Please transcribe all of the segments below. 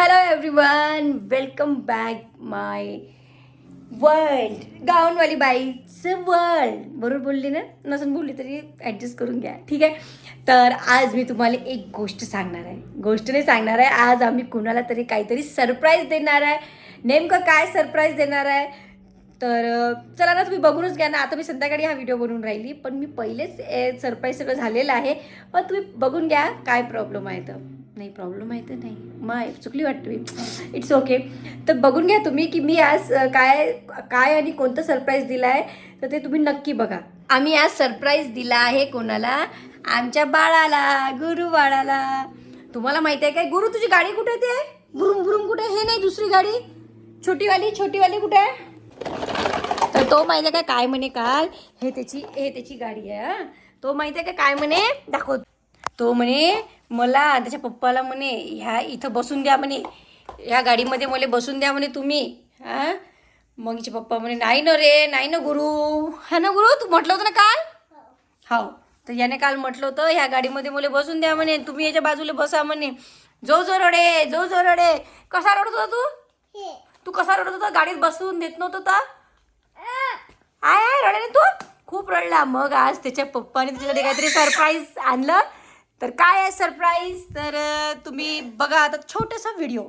Hello everyone welcome back my world गाऊनवाली बाईचं world बरोबर बोलली ना? नसून बोलली तरी ॲडजस्ट करून घ्या. ठीक आहे? तर आज मी तुम्हाला एक गोष्ट सांगणार आहे. गोष्ट नाही सांगणार आहे. आज आम्ही कुणाला तरी काहीतरी सरप्राईज देणार आहे. नेमकं काय सरप्राईज देणार आहे? तर चला ना तुम्ही बघूनच घ्या ना. आता मी संध्याकाळी हा व्हिडिओ बनवून राहिली पण मी पहिलेच सरप्राईज सगळं झालेलं आहे. पण तुम्ही बघून घ्या काय प्रॉब्लेम आहे तर. नाही प्रॉब्लेम आहे तर नाही. माय चुकली वाटते मी. इट्स ओके तर बघून घ्या तुम्ही की मी आज काय काय आणि कोणतं सरप्राईज दिलं आहे तर ते तुम्ही नक्की बघा. आम्ही आज सरप्राईज दिला आहे कोणाला? आमच्या बाळाला गुरु बाळाला. तुम्हाला माहिती आहे काय? गुरु तुझी गाडी कुठे आहे ते? बुरुम भुरुम कुठे? हे नाही दुसरी गाडी. छोटीवाली छोटीवाली कुठे? आहे तर तो माहिती आहे का काय म्हणे काल? हे त्याची हे त्याची गाडी आहे तो माहिती आहे का काय म्हणे? दाखव. तो म्हणे मला त्याच्या पप्पाला म्हणे ह्या इथं बसून द्या म्हणे. ह्या गाडीमध्ये मला बसून द्या म्हणे तुम्ही. हा? मग हिचे पप्पा म्हणे नाही ना रे नाही ना गुरु. हा ना गुरु तू म्हटलं होतं ना काल? हो. तर याने काल म्हटलं होतं ह्या गाडीमध्ये मला बसून द्या म्हणे तुम्ही याच्या बाजूला बसा म्हणे. जो जो रडे जो जो रडे. कसा रडत होता तू? तू कसा रडत होता? गाडीत बसून देत नव्हतं तर? आय आय रडले तू. खूप रडला. मग आज त्याच्या पप्पाने त्याच्यासाठी काहीतरी सरप्राईज आणलं तर काय आहे सरप्राईज तर तुम्ही बघा आता छोटासा व्हिडिओ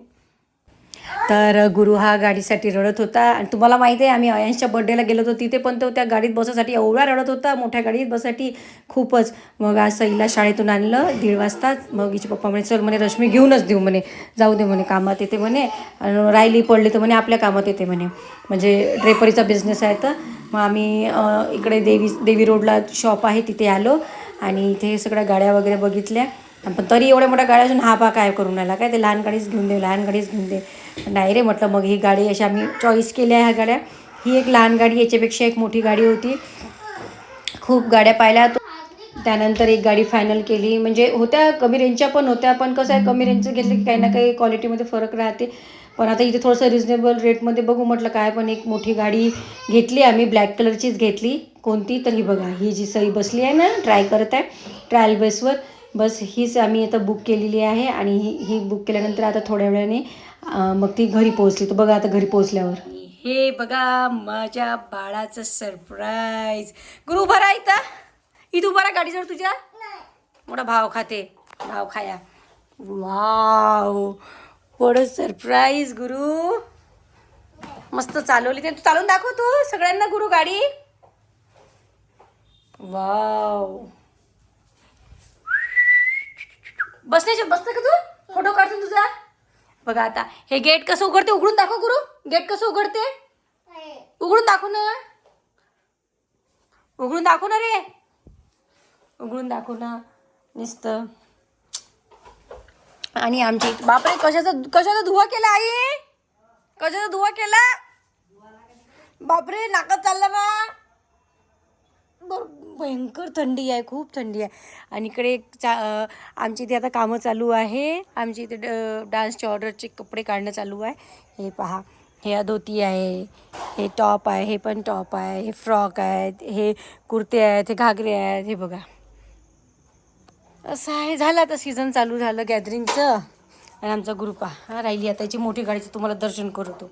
तर गुरु हा गाडीसाठी रडत होता. आणि तुम्हाला माहिती आहे आम्ही अयांशच्या बर्थडेला गेलो होतो. तिथे पण तो त्या गाडीत बसासाठी एवढा रडत होता. मोठ्या गाडीत बसासाठी खूपच. मग आज सईला शाळेतून आणलं दीड वाजता. मग हिचे पप्पा म्हणे चल म्हणे रश्मी घेऊनच देऊ म्हणे. जाऊ दे म्हणे कामात येते म्हणे. राहिली पडली तर म्हणे आपल्या कामात येते म्हणे. म्हणजे ड्रेपरीचा बिझनेस आहे तर. मग आम्ही इकडे देवी देवी रोडला शॉप आहे तिथे आलो. आणि इथे सगळ्या गाड्या वगैरे बघितल्या. पण तरी एवढ्या मोठ्या गाड्या असून हा पा काय करून राहिला. काय ते लहान गाडीच घेऊन दे लहान गाडीच घेऊन दे. नाही रे म्हटलं मग ही गाडी अशी आम्ही चॉईस केल्या ह्या गाड्या. ही एक लहान गाडी याच्यापेक्षा एक मोठी गाडी होती. खूप गाड्या पाहिल्या. तो त्यानंतर एक गाडी फायनल केली. म्हणजे होत्या कमी रेंजच्या पण होत्या. पण कसं आहे कमी रेंजचं घेतलं की काही ना काही क्वालिटीमध्ये फरक राहते. पण आता इथे थोडंसं रिजनेबल रेटमध्ये बघू म्हटलं काय पण एक मोठी गाडी घेतली आम्ही. ब्लॅक कलरचीच घेतली. कोणती तर ही बघा. ही जी सई बसली आहे ना ट्राय करत आहे ट्रायल बेसवर बस हीच आम्ही आता बुक केलेली आहे आणि ही ही बुक केल्यानंतर आता थोड्या वेळाने मग ती घरी पोहोचली. तर बघा आता घरी पोहोचल्यावर. हे बघा माझ्या बाळाचं सरप्राईज गुरु उभा राहा इथं. इथं उभा राहा गाडीजवळ तुझ्या. मोठा भाव खाते. भाव खाया. वाव वड सरप्राईज गुरु. मस्त चालवली. ते तू चालवून दाखव तू सगळ्यांना गुरु गाडी. वाव. बसण्याचे बसते का तू? फोटो काढतो तुझा? बघा आता हे गेट कसं उघडते? उघडून दाखव गुरु. गेट कसं उघडते? उघडून दाखव ना. उघडून दाखव ना रे. उघडून दाखव ना. नुसतं. आणि आमची बापरे कशाचा कशाचा धुवा केला आई? कशाचा धुवा केला? बापरे नाकात चालला बा बर भयंकर थंडी आहे खूप थंडी आहे. आणि इकडे चा आमची इथे आता कामं चालू आहे. आमची इथे ड- डान्सच्या ऑर्डरचे कपडे काढणं चालू आहे. हे पहा हे धोती आहे हे टॉप आहे हे पण टॉप आहे हे फ्रॉक आहेत हे कुर्ते आहेत हे घागरे आहेत हे बघा. असं आहे झालं आता सीझन चालू झालं गॅदरिंगचं. आणि आमचा ग्रुप हा राहिली आता याची मोठी गाडीचं तुम्हाला दर्शन करतो.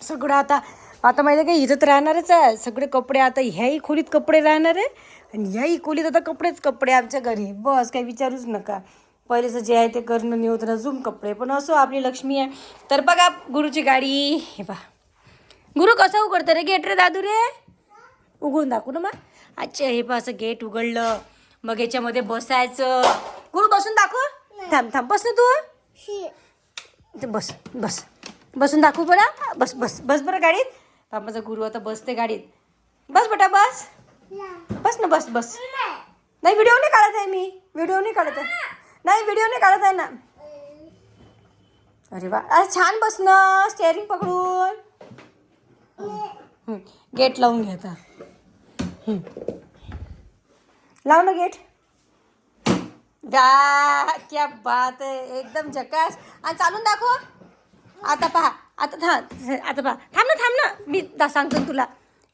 सगळं आता आता माहिती आहे का राहणारच आहे. सगळे कपडे आता ह्याही खोलीत कपडे राहणार आहे आणि ह्याही खोलीत आता कपडेच कपडे आमच्या घरी. बस काही विचारूच नका. पहिलेचं जे आहे ते करणं होतं अजून कपडे. पण असो आपली लक्ष्मी आहे. तर बघा गुरुची गाडी. हे पहा. गुरु कसं उघडतं रे गेट रे दादू रे? उघडून दाखवू ना मग. अच्छा हे पहा असं गेट उघडलं. मग याच्यामध्ये बसायचं. गुरु बसून दाखव. थांब थांब. बस ना तू. ते बस बस. बसून दाखवू बरं. बस बस. बस बरं गाडीत. बाबाचा गुरु आता बसते गाडीत. बस बेटा बस. बस ना बस बस. नाही. व्हिडिओ नाही काढत आहे मी. व्हिडिओ नाही काढत आहे. नाही व्हिडिओ नाही काढत आहे ना. अरे वा. अरे छान बस ना स्टेअरिंग पकडून. गेट लावून घे आता. हं. लाव ना गेट क्या बात आहे. एकदम झकास. आणि चालून दाखव. आता पहा. आता था आता पहा. थांब ना थांब ना. मी दा सांगतो तुला.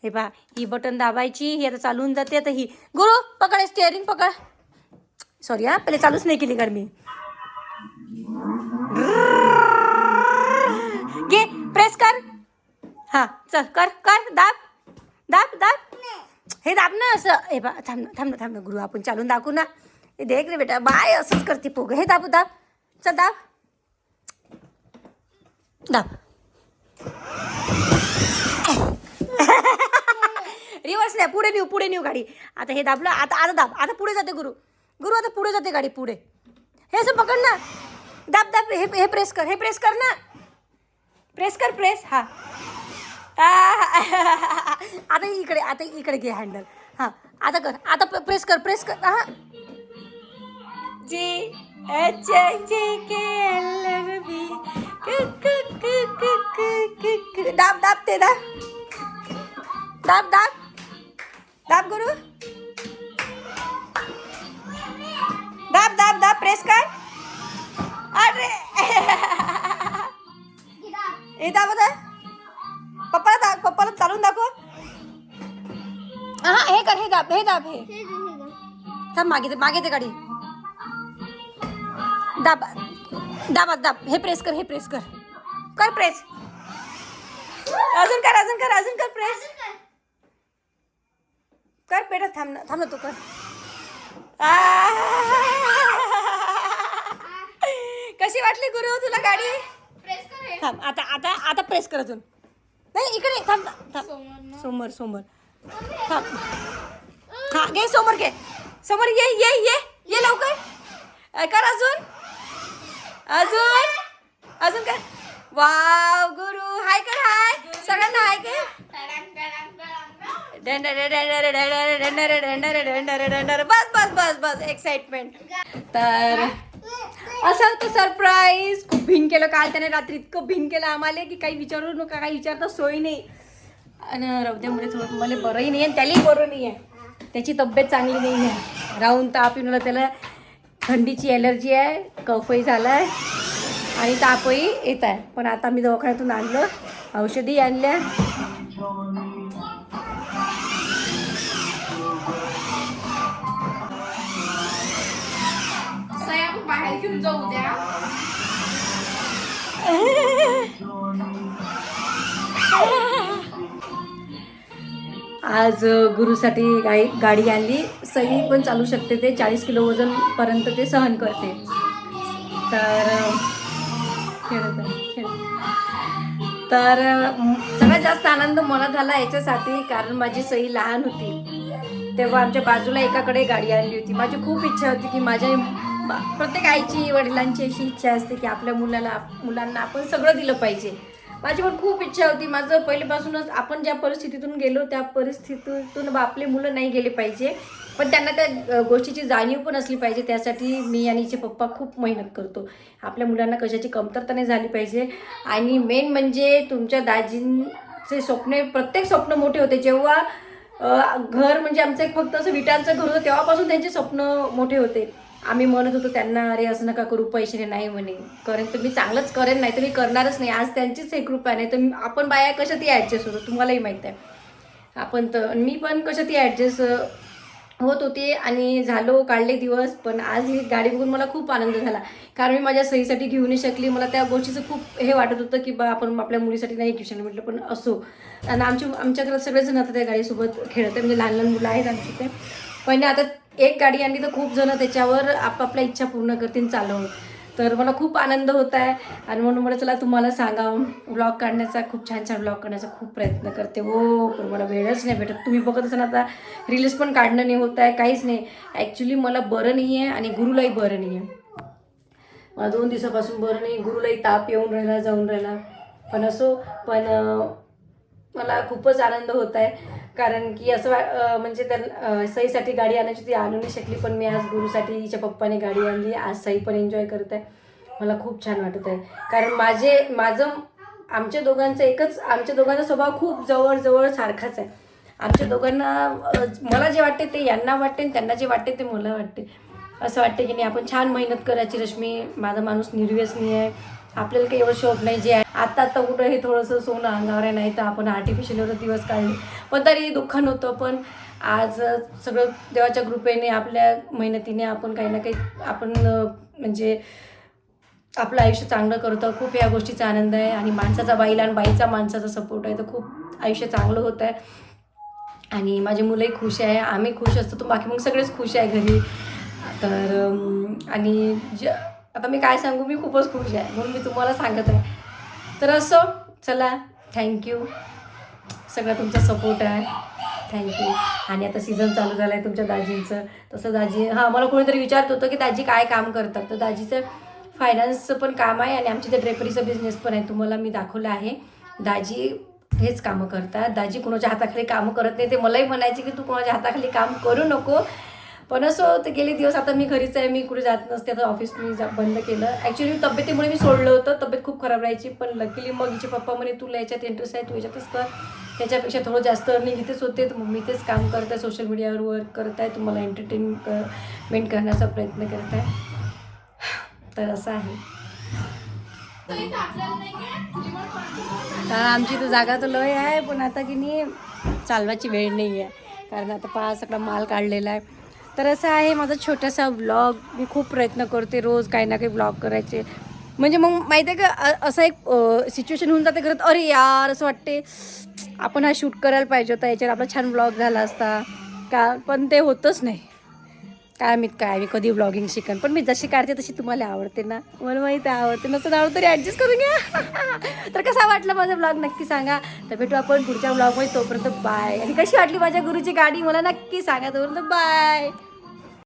हे पहा ही बटन दाबायची ही आता चालून जाते. आता ही गुरु पकड स्टेअरिंग पकड. सॉरी हा पहिले चालूच नाही केली गरमी. घे प्रेस कर. हा चल कर कर दाब. दाब दाब. हे दाब ना असं. हे बा थांब ना थांब ना थांब ना गुरु आपण चालून दाखवू ना. हे देख रे बेटा बाय असंच करते पोग. हे दाबू दाब. चल दाब. दाब. रिवर्स नाही पुढे नेऊ पुढे नेऊ गाडी. आता हे दाबलं आता आता दाब आता पुढे जाते गुरु. गुरु आता पुढे जाते गाडी पुढे. हे असं पकड ना. दाब दाब हे हे प्रेस कर हे प्रेस कर ना. प्रेस कर प्रेस हा. आता इकडे आता इकडे घे हँडल हां आता कर आता प्रेस कर प्रेस कर हां. जी एच जे के एल एम बी दाब दाब ते दाब. दाब दाब. दाब गुरु. दाब दाब दाब प्रेस कर. अरे. हे दाब आता. पप्पाला दाब पप्पाला चालून दाखव. हा हे कर हे दाब हे दाब हे. थांब मागे ते मागे ते गाडी. दाब दाब दाब. हे प्रेस कर हे प्रेस कर. कर प्रेस अजून कर अजून कर अजून कर प्रेस कर बेटा थांब ना थांब ना तू कर! कशी वाटली गुरु तुला गाडी? थांब आता आता आता प्रेस कर अजून. नाही इकडे थांब थांब. समोर समोर थांब हा. घे समोर घे. समोर ये ये ये ये लवकर. कर अजून. अजून. अजून कर. वाव गुरु. हाय कर हाय. सगळ्यांना हाय कर. बस बस बस बस एक्साइटमेंट तर असं होतं सरप्राईज खूप भिन केलं काल त्याने रात्री इतकं भिन केलं आम्हाला की काही विचारू नका काही विचारता सोय नाही आणि रवद्यामुळे थोडं मला बरंही नाही आणि त्यालाही बरं नाही आहे त्याची तब्येत चांगली नाही आहे राहून ताप येऊन त्याला थंडीची ॲलर्जी आहे कफही झाला आहे आणि तापही येत आहे पण आता मी दवाखान्यातून आणलं औषधी आणल्या आपण घेऊन जाऊ द्या आज गुरुसाठी गाई गाडी आणली. सही पण चालू शकते ते. चाळीस किलो वजनपर्यंत ते सहन करते. तर खेळत तर सगळ्यात जास्त आनंद मला झाला याच्यासाठी कारण माझी सही लहान होती. तेव्हा आमच्या बाजूला एकाकडे गाडी आणली होती. माझी खूप इच्छा होती की माझ्या प्रत्येक आईची वडिलांची अशी इच्छा असते की आपल्या मुलाला मुलांना आपण सगळं दिलं पाहिजे. माझी पण खूप इच्छा होती. माझं पहिल्यापासूनच आपण ज्या परिस्थितीतून गेलो त्या परिस्थितीतून बा आपले मुलं नाही गेले पाहिजे. पण त्यांना त्या गोष्टीची जाणीव पण असली पाहिजे. त्यासाठी मी आणि हिचे पप्पा खूप मेहनत करतो. आपल्या मुलांना कशाची कमतरता नाही झाली पाहिजे. आणि मेन म्हणजे तुमच्या दाजींचे स्वप्ने प्रत्येक स्वप्न मोठे होते. जेव्हा घर म्हणजे आमचं एक फक्त असं विटांचं घर होतं तेव्हापासून त्यांचे स्वप्न मोठे होते. आम्ही म्हणत होतो त्यांना अरे असं नका करू पैशाने नाही म्हणे. करेन तर मी चांगलंच करेन नाही तर मी करणारच नाही. आज त्यांचीच एक कृपा नाही. तर आपण बाया कशात ॲडजस्ट होतो तुम्हालाही माहीत आहे. आपण तर मी पण कशात ॲडजस्ट होत होते आणि झालो काढले दिवस. पण आज ही गाडी बघून मला खूप आनंद झाला. कारण मी माझ्या सहीसाठी घेऊ नाही शकली. मला त्या गोष्टीचं खूप हे वाटत होतं की बा आपण आपल्या मुलीसाठी नाही घेऊ शकलो म्हटलं पण असो. आणि आमच्या आमच्या घरात सगळेजण आता त्या गाडीसोबत खेळत आहे म्हणजे लहान लहान मुलं आहेत आमची ते पण आता एक गाडी आणली तर खूप जण त्याच्यावर आपापल्या इच्छा पूर्ण करतील चालवून. तर मला खूप आनंद होत आहे. आणि म्हणून मला चला तुम्हाला सांगावं ब्लॉग काढण्याचा खूप छान छान ब्लॉग करण्याचा खूप प्रयत्न करते. हो पण मला वेळच नाही भेटत. तुम्ही बघत असाल आता रिलीज पण काढणं नाही होत आहे काहीच नाही. ॲक्च्युली मला बरं नाही आहे आणि गुरुलाही बरं नाही आहे. मला दोन दिवसापासून बरं नाही गुरुलाही ताप येऊन राहिला जाऊन राहिला. पण असो पण मला खूपच आनंद होत आहे. कारण की असं वा- म्हणजे त्या सईसाठी गाडी आणायची ती आणू नाही शकली पण मी आज गुरुसाठी हिच्या पप्पाने गाडी आणली आज सई पण एन्जॉय करत आहे. मला खूप छान वाटत आहे. कारण माझे माझं आमच्या दोघांचं एकच आमच्या दोघांचा स्वभाव खूप जवळजवळ सारखाच आहे. आमच्या दोघांना मला जे वाटते ते यांना वाटते आणि त्यांना जे वाटते ते मला वाटते. असं वाटते की नाही आपण छान मेहनत करायची रश्मी माझा माणूस निर्व्यसनीय आहे. आपल्याला काही एवढं शोध नाही जे आहे. आता आता कुठं हे थोडंसं सोनं अंगावर आहे नाही तर आपण आर्टिफिशियल एवढं दिवस काढले. पण तरी दुःख नव्हतं पण आज सगळं देवाच्या कृपेने आपल्या मेहनतीने आपण काही ना काही आपण म्हणजे आपलं आयुष्य चांगलं करतं. खूप या गोष्टीचा आनंद आहे. आणि माणसाचा बाईला आणि बाईचा माणसाचा सपोर्ट आहे. तर खूप आयुष्य चांगलं होत आहे. आणि माझी मुलंही खुश आहे. आम्ही खुश असतो. तर बाकी मग सगळेच खुश आहे घरी. तर आणि ज आता मी काय सांगू? मी खूपच खुश आहे. म्हणून मी तुम्हाला सांगत आहे. तर असो चला थँक्यू सगळा तुमचा सपोर्ट आहे. थँक्यू आणि आता सीझन चालू झालं आहे तुमच्या दाजींचं. तसं दाजी हां मला कोणीतरी विचारत होतं की दाजी काय काम करतात? तर दाजीचं फायनान्सचं पण काम आहे आणि आमच्या इथे ड्रेपरीचं बिझनेस पण आहे. तुम्हाला मी दाखवलं आहे. दाजी हेच कामं करतात. दाजी कोणाच्या हाताखाली कामं करत नाही. ते मलाही म्हणायचे की तू कोणाच्या हाताखाली काम करू नको. पण असं ते गेले दिवस आता मी घरीच आहे मी कुठे जात नसते आता ऑफिस मी बंद केलं. ॲक्च्युली तब्येतीमुळे मी सोडलं होतं तब्येत खूप खराब राहायची पण लकीली मग हिचे पप्पा म्हणे तुला याच्यात इंटरेस्ट आहे तू याच्यातच कर. त्याच्यापेक्षा थोडं जास्त अर्निंग इथेच होते तर मी तेच काम करत आहे सोशल मीडियावर वर्क करत आहे तुम्हाला एंटरटेनमेंट करण्याचा प्रयत्न करत आहे तर असं आहे. आमची तर जागा तर लय आहे पण आता की नाही चालवायची वेळ नाही आहे कारण आता पहा सगळा माल काढलेला आहे. तर असं आहे माझा छोटासा व्लॉग मी खूप प्रयत्न करते रोज काही ना काही व्लॉग करायचे. म्हणजे मग माहिती आहे का असं एक सिच्युएशन होऊन जाते करत अरे यार असं वाटते आपण हा शूट करायला पाहिजे होता याच्यावर आपला छान ब्लॉग झाला असता. का पण ते होतच नाही. काय मी काय मी कधी ब्लॉगिंग शिकन. पण मी जशी काढते तशी तुम्हाला आवडते ना. मला माहिती आहे आवडते. नसतं आवडतं तरी ॲडजस्ट करून घ्या. तर कसा वाटला माझा ब्लॉग नक्की सांगा. तर भेटू आपण पुढच्या ब्लॉगमध्ये तोपर्यंत बाय आणि कशी वाटली माझ्या गुरुची गाडी? मला नक्की सांगा. तोपर्यंत बाय